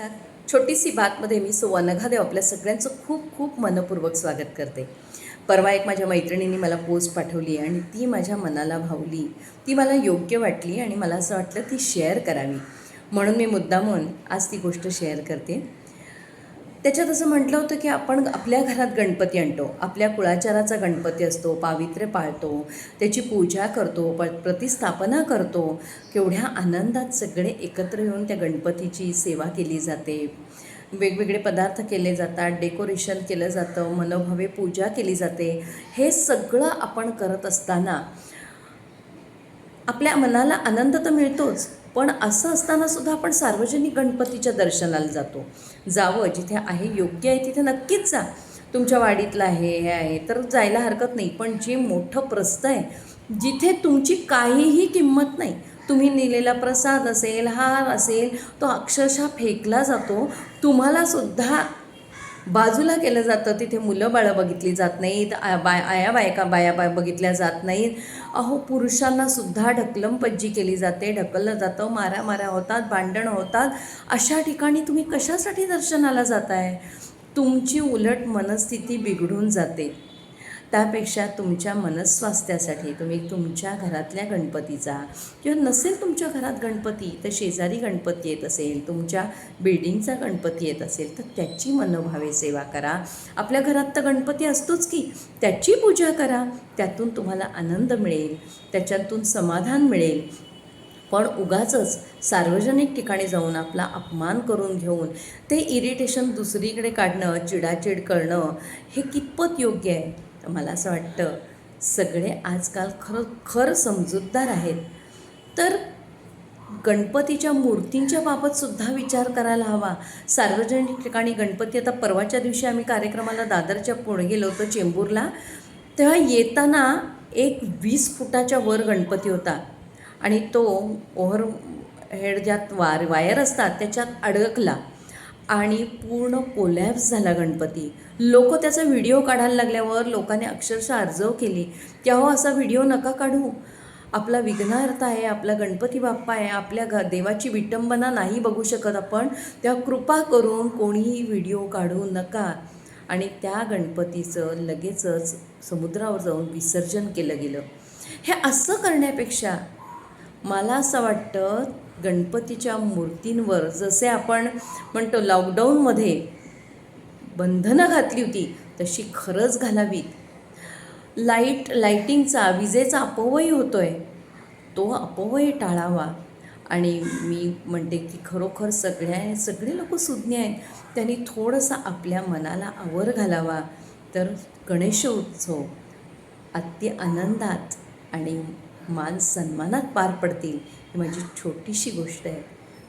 नमस्कार. छोटीशी बातमध्ये मी सो नघादेव आपल्या सगळ्यांचं खूप खूप मनपूर्वक स्वागत करते. परवा एक माझ्या मैत्रिणीने मला पोस्ट पाठवली आणि ती माझ्या मनाला भावली. ती मला योग्य वाटली आणि मला असं वाटलं ती शेअर करावी. म्हणून मी मुद्दामून आज ती गोष्ट शेअर करते. त्याच्यात असं म्हटलं होतं की आपण आपल्या घरात गणपती आणतो आपल्या कुळाचाराचा गणपती असतो पावित्र्य पाळतो त्याची पूजा करतो प प्रतिस्थापना करतो केवढ्या आनंदात सगळे एकत्र येऊन त्या गणपतीची सेवा केली जाते. वेगवेगळे पदार्थ केले जातात डेकोरेशन केलं जातं मनोभावे पूजा केली जाते. हे सगळं आपण करत असताना आपल्या मनाला आनंद तर मिळतोच पण असं असताना सुद्धा आपण सार्वजनिक गणपतीच्या दर्शनाला जातो. जावं जिथे आहे योग्य आहे तिथे नक्कीच जा. तुमच्या वाडीतलं आहे हे आहे तर जायला हरकत नाही. पण जे मोठं प्रस्त आहे जिथे तुमची काहीही किंमत नाही तुम्ही नेलेला प्रसाद असेल हार असेल तो अक्षरशः फेकला जातो. तुम्हालासुद्धा बाजूला केलं जातं तिथे मुलं बाळं बघितली जात नाहीत आ- बाय आया बायका बाया बाय बघितल्या जात नाहीत. अहो पुरुषांना सुद्धा ढकलमपज्जी केली जाते ढकललं जातं माऱ्यामाऱ्या होतात भांडणं होतात. अशा ठिकाणी तुम्ही कशासाठी दर्शनाला जाताय? तुमची उलट मनस्थिती बिघडून जाते. त्यापेक्षा तुमच्या मनस्वास्थ्यासाठी तुम्ही तुमच्या घरातल्या गणपतीचा किंवा नसेल तुमच्या घरात गणपती तर शेजारी गणपती येत असेल तुमच्या बिल्डिंगचा गणपती येत असेल तर त्याची मनोभावे सेवा करा. आपल्या घरात तर गणपती असतोच की त्याची पूजा करा. त्यातून तुम्हाला आनंद मिळेल त्याच्यातून समाधान मिळेल. पण उगाचच सार्वजनिक ठिकाणी जाऊन आपला अपमान करून घेऊन ते इरिटेशन दुसरीकडे काढणं चिडाचिड करणं हे कितपत योग्य आहे? तर मला असं वाटतं सगळे आजकाल खरं खर समजूतदार आहेत. तर गणपतीच्या मूर्तींच्या बाबतसुद्धा विचार करायला हवा. सार्वजनिक ठिकाणी गणपती आता परवाच्या दिवशी आम्ही कार्यक्रमाला दादरच्या पुढे गेलो होतो चेंबूरला. तेव्हा येताना एक वीस फुटाच्या वर गणपती होता. आणि तो ओव्हर हेड ज्यात वार वायर असतात त्याच्यात अडकला. आणि पूर्ण कोलॅप्स झाला गणपती. लोक त्याचा व्हिडिओ काढायला लागल्यावर लोकांनी अक्षरशः अर्जव केली. की अहो असा व्हिडिओ नका काढू. आपला विघ्नार्थ आहे आपला गणपती बाप्पा आहे आपल्या घ देवाची विटंबना नाही बघू शकत आपण. त्या कृपा करून कोणीही व्हिडिओ काढू नका. आणि त्या गणपतीचं लगेचच समुद्रावर जाऊन विसर्जन केलं गेलं. हे असं करण्यापेक्षा मला असं वाटतं गणपतीच्या मूर्तींवर जसे आपण म्हणतो लॉकडाऊनमध्ये बंधनं घातली होती तशी खरंच घालावीत. लाइट लाईटिंगचा विजेचा अपव्यय होतो आहे तो अपव्यय टाळावा. आणि मी म्हणते की खरोखर सगळ्या सगळे लोक सुज्ञ आहेत. त्यांनी थोडंसं आपल्या मनाला आवर घालावा. तर गणेश उत्सव अति आनंदात आणि मान सन्मानात पार पडतील ही माझी छोटीशी गोष्ट आहे.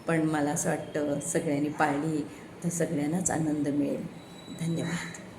पण मला असं वाटतं सगळ्यांनी पाळली तर सगळ्यांनाच आनंद मिळेल. धन्यवाद.